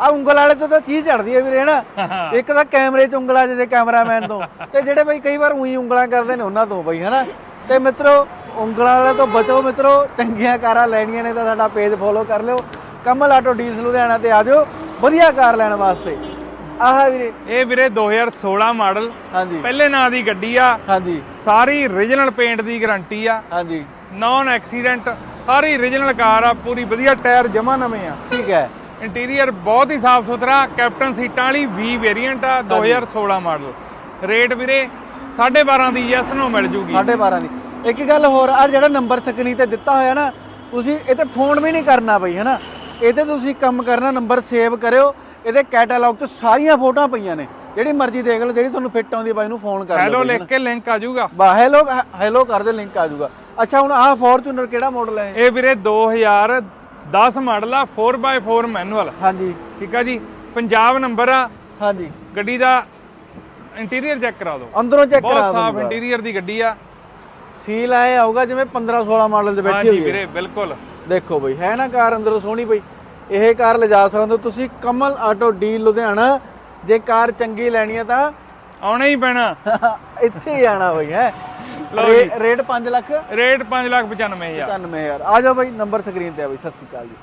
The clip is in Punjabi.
ਆ ਉਂਗਲ ਵਾਲੇ ਤੋਂ ਤਾਂ ਚੀਜ਼ ਚੜਦੀ ਹੈ ਵੀਰੇ ਹਨਾ? ਇੱਕ ਤਾਂ ਕੈਮਰੇ 'ਚ ਉਂਗਲਾਂ ਜਿਹਦੇ ਕੈਮਰਾਮੈਨ ਤੋਂ ਤੇ ਜਿਹੜੇ ਬਈ ਕਈ ਵਾਰ ਉਹੀ ਉਂਗਲਾਂ ਕਰਦੇ ਨੇ ਉਹਨਾਂ ਤੋਂ ਬਈ ਹਨਾ? ਤੇ ਮਿੱਤਰੋ ਉਂਗਲਾਂ ਵਾਲੇ ਤੋਂ ਬਚੋ ਮਿੱਤਰੋ ਚੰਗੀਆਂ ਕਾਰਾਂ ਲੈਣੀਆਂ ਨੇ ਤਾਂ ਸਾਡਾ ਪੇਜ ਫੋਲੋ ਕਰ ਲਿਓ। ਕਮਲ ਆਟੋ ਡੀਸ ਲੁਧਿਆਣਾ ਤੇ ਆ ਜਾਓ ਵਧੀਆ ਕਾਰ ਲੈਣ ਵਾਸਤੇ। ਆਹ ਵੀਰੇ। ਇਹ ਵੀਰੇ 2016 ਮਾਡਲ ਹਾਂਜੀ। ਪਹਿਲੇ ਨਾਂ ਦੀ ਗੱਡੀ ਆ। ਹਾਂਜੀ। ਸਾਰੀ origignal ਪੇਂਟ ਦੀ ਗਾਰੰਟੀ ਆ। ਹਾਂਜੀ। ਨਾਨ ਐਕਸੀਡੈਂਟ ਸਾਰੀ origignal ਕਾਰ ਆ ਪੂਰੀ ਵਧੀਆ ਟਾਇਰ ਜਮਾ ਨਵੇਂ ਆ। ਠੀਕ ਹੈ। ਇੰਟੀਰੀਅਰ ਬਹੁਤ ਹੀ ਸਾਫ਼ ਸੁਥਰਾ ਕੈਪਟਨ ਸੀਟਾਂ ਵਾਲੀ V ਵੇਰੀਐਂਟ ਆ 2016 ਮਾਡਲ ਰੇਟ ਵੀਰੇ 12.5 ਦੀ ਯੈਸ ਨੂੰ ਮਿਲ ਜੂਗੀ। 12.5 ਦੀ। ਇੱਕ ਗੱਲ ਹੋਰ ਆ ਜਿਹੜਾ ਨੰਬਰ ਸਕਰੀਨ ਤੇ ਦਿੱਤਾ ਹੋਇਆ ਨਾ ਤੁਸੀਂ ਇਹ ਤੇ ਫੋਨ ਵੀ ਨਹੀਂ ਕਰਨਾ ਬਈ ਹਨਾ? ਇਹ ਤੇ ਤੁਸੀਂ ਕੰਮ ਕਰਨਾ ਨੰਬਰ ਸੇਵ ਕਰਿਓ ਇਹਦੇ ਕੈਟਾਲੌਗ 'ਚ ਸਾਰੀਆਂ ਫੋਟੋਆਂ ਪਈਆਂ ਨੇ। ਜਿਹੜੀ ਮਰਜ਼ੀ ਦੇਖ ਲਓ ਜਿਹੜੀ ਤੁਹਾਨੂੰ ਫਿੱਟ ਆਉਂਦੀ ਬਾਈ ਨੂੰ ਫੋਨ ਕਰ ਹੈਲੋ ਲਓ ਲਿਖ ਕੇ ਲਿੰਕ ਆ ਜਾਊਗਾ। ਬਾ ਹੈਲੋ ਹੈਲੋ ਕਰਦੇ ਲਿੰਕ ਆ ਜਾਊਗਾ। ਅੱਛਾ ਹੁਣ ਆਹ ਫੋਰਚੂਨਰ ਕਿਹੜਾ ਮਾਡਲ ਹੈ ਇਹ? ਵੀਰੇ 2010 ਮਾਡਲ ਆ 4x4 ਮੈਨੂਅਲ ਹਾਂਜੀ। ਠੀਕ ਆ ਜੀ? ਪੰਜਾਬ ਨੰਬਰ ਆ। ਹਾਂਜੀ। ਗੱਡੀ ਦਾ ਇੰਟੀਰੀਅਰ ਚੈੱਕ ਕਰਾ ਦਿਓ। ਅੰਦਰੋਂ ਚੈੱਕ ਕਰਾ ਬਹੁਤ ਸਾਫ਼ ਇੰਟੀਰੀਅਰ ਦੀ ਗੱਡੀ ਆ। ਫੀਲ ਆਏ ਆਊਗਾ ਜਿਵੇਂ 15 16 ਮਾਡਲ ਦੇ ਬੈਠੀ ਹੋਈ ਹੈ। ਵੀਰੇ ਬਿਲਕੁਲ। ਦੇਖੋ ਬਈ ਹੈ ਨਾ ਕਾਰ ਅੰਦਰੋਂ ਸੋਹਣੀ ਬਈ। ਇਹ ਕਾਰ ਲਿਜਾ ਸਕਦੇ ਹੋ ਤੁਸੀਂ ਕਮਲ ਆਟੋ ਡੀ ਲੁਧਿਆਣਾ। ਜੇ ਕਾਰ ਚੰਗੀ ਲੈਣੀ ਹੈ ਤਾਂ ਆਉਣਾ ਹੀ ਪੈਣਾ। ਇੱਥੇ ਹੀ ਆਣਾ ਬਈ ਹੈ। ਲਓ ਜੀ। ਰੇਟ 5 ਲੱਖ? ਰੇਟ 5,95,000 95000 ਆ ਜਾਓ ਬਈ ਨੰਬਰ ਸਕਰੀਨ ਤੇ ਆ ਬਈ ਸਤਿ ਸ਼੍ਰੀ ਅਕਾਲ ਜੀ।